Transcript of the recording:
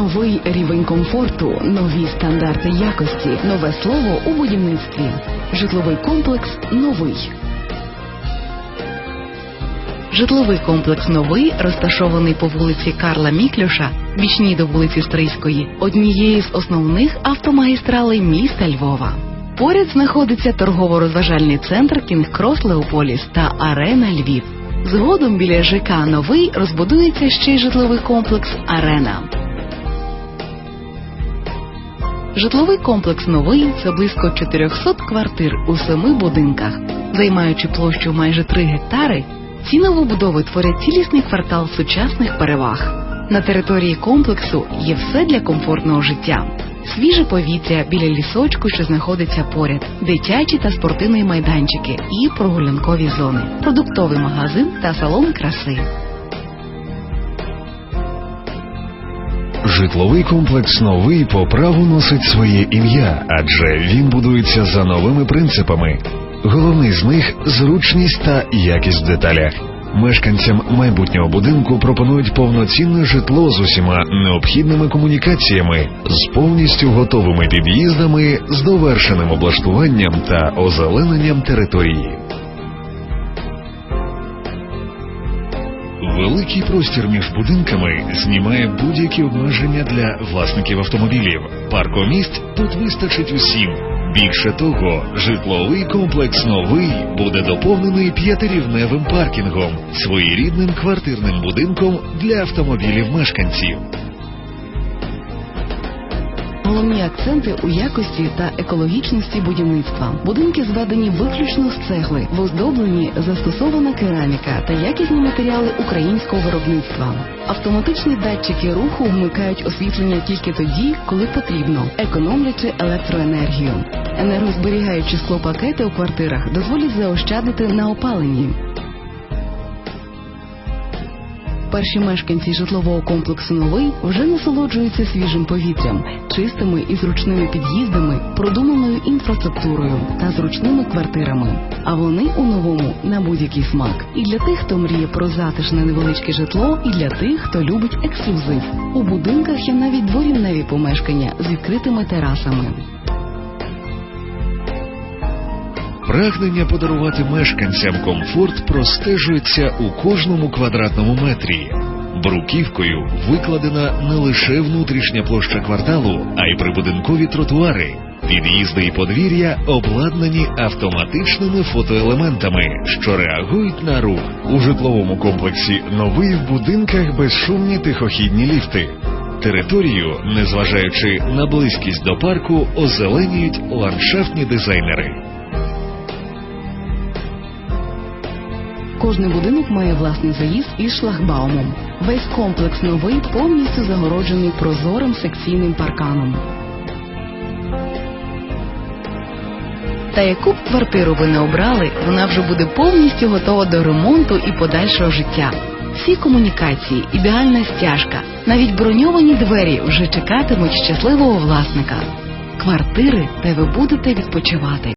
Новий рівень комфорту, нові стандарти якості, нове слово у будівництві. Житловий комплекс новий. Житловий комплекс новий розташований по вулиці Карла Міклюша, бічній до вулиці Стрийської, однієї з основних автомагістралей міста Львова. Поряд знаходиться торгово-розважальний центр Кінг Крос Леополіс та Арена Львів. Згодом біля ЖК Новий розбудується ще й житловий комплекс Арена. Житловий комплекс новий це близько 400 квартир у семи будинках, займаючи площу майже 3 гектари. Ці новобудови творять цілісний квартал сучасних переваг. На території комплексу є все для комфортного життя. Свіже повітря біля лісочку, що знаходиться поряд, дитячі та спортивні майданчики і прогулянкові зони, продуктовий магазин та салон краси. Житловий комплекс новий по праву носить своє ім'я, адже він будується за новими принципами. Головний з них зручність та якість в деталях. Мешканцям майбутнього будинку пропонують повноцінне житло з усіма необхідними комунікаціями, з повністю готовими під'їздами, з довершеним облаштуванням та озелененням території. Великий простір між будинками знімає будь-які обмеження для власників автомобілів. Паркомість тут вистачить усім. Більше того, житловий комплекс новий буде доповнений п'ятирівневим паркінгом, своєрідним квартирним будинком для автомобілів мешканців. Головні акценти у якості та екологічності будівництва. Будинки зведені виключно з цегли, в оздобленні застосована кераміка та якісні матеріали українського виробництва. Автоматичні датчики руху вмикають освітлення тільки тоді, коли потрібно, економлячи електроенергію. Енергозберігаючі склопакети у квартирах дозволять заощадити на опаленні. Перші мешканці житлового комплексу новий вже насолоджуються свіжим повітрям, чистими і зручними під'їздами, продуманою інфраструктурою та зручними квартирами. А вони у новому на будь-який смак. І для тих, хто мріє про затишне невеличке житло, і для тих, хто любить ексклюзив. У будинках є навіть дворівневі помешкання з відкритими терасами. Прагнення подарувати мешканцям комфорт простежується у кожному квадратному метрі. Бруківкою викладена не лише внутрішня площа кварталу, а й прибудинкові тротуари. Під'їзди і подвір'я обладнані автоматичними фотоелементами, що реагують на рух. У житловому комплексі новий в будинках безшумні тихохідні ліфти. Територію, незважаючи на близькість до парку, озеленюють ландшафтні дизайнери. Кожний будинок має власний заїзд із шлагбаумом. Весь комплекс новий повністю загороджений прозорим секційним парканом. Та яку б квартиру ви не обрали, вона вже буде повністю готова до ремонту і подальшого життя. Всі комунікації, ідеальна стяжка, навіть броньовані двері вже чекатимуть щасливого власника. Квартири, де ви будете відпочивати.